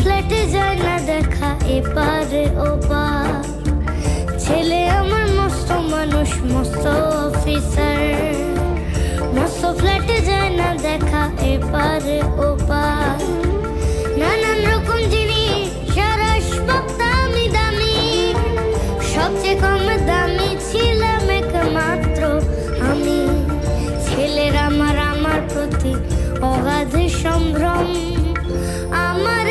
ফ্ল্যাটে যায় না দেখা এপারে ওপার ছেলে আমার মস্ত মানুষ মস্ত অফিসার মস্ত ফ্ল্যাটে যায় না দেখা এপারে ওপার নানান রকম জিনিস আসবাব দামি দামি সবচেয়ে কম দামি ছিলাম একমাত্র আমি। ছেলের আমার আমার প্রতি অগাধ সম্ভ্রম। আমার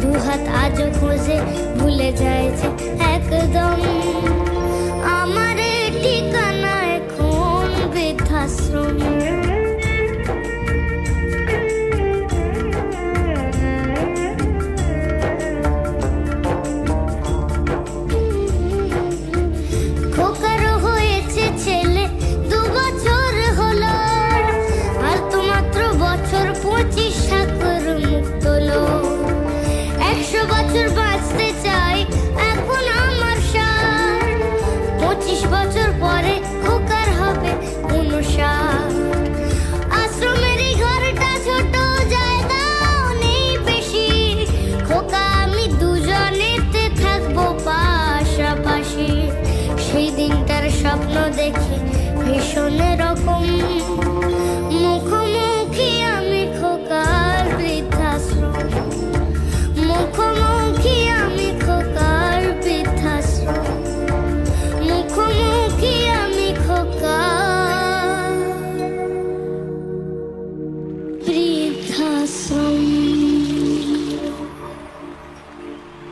দুহাত আজও খোঁজে ভুলে যায় একদম আমার ঠিকানা এখন বৃদ্ধাশ্রম। পঁচিশ বছর পরে খোকার হবে অনুসার ঘরটা বেশি। আমি থাকব পাশাপাশি। সেই দিনটার স্বপ্ন দেখি ভীষণ রকম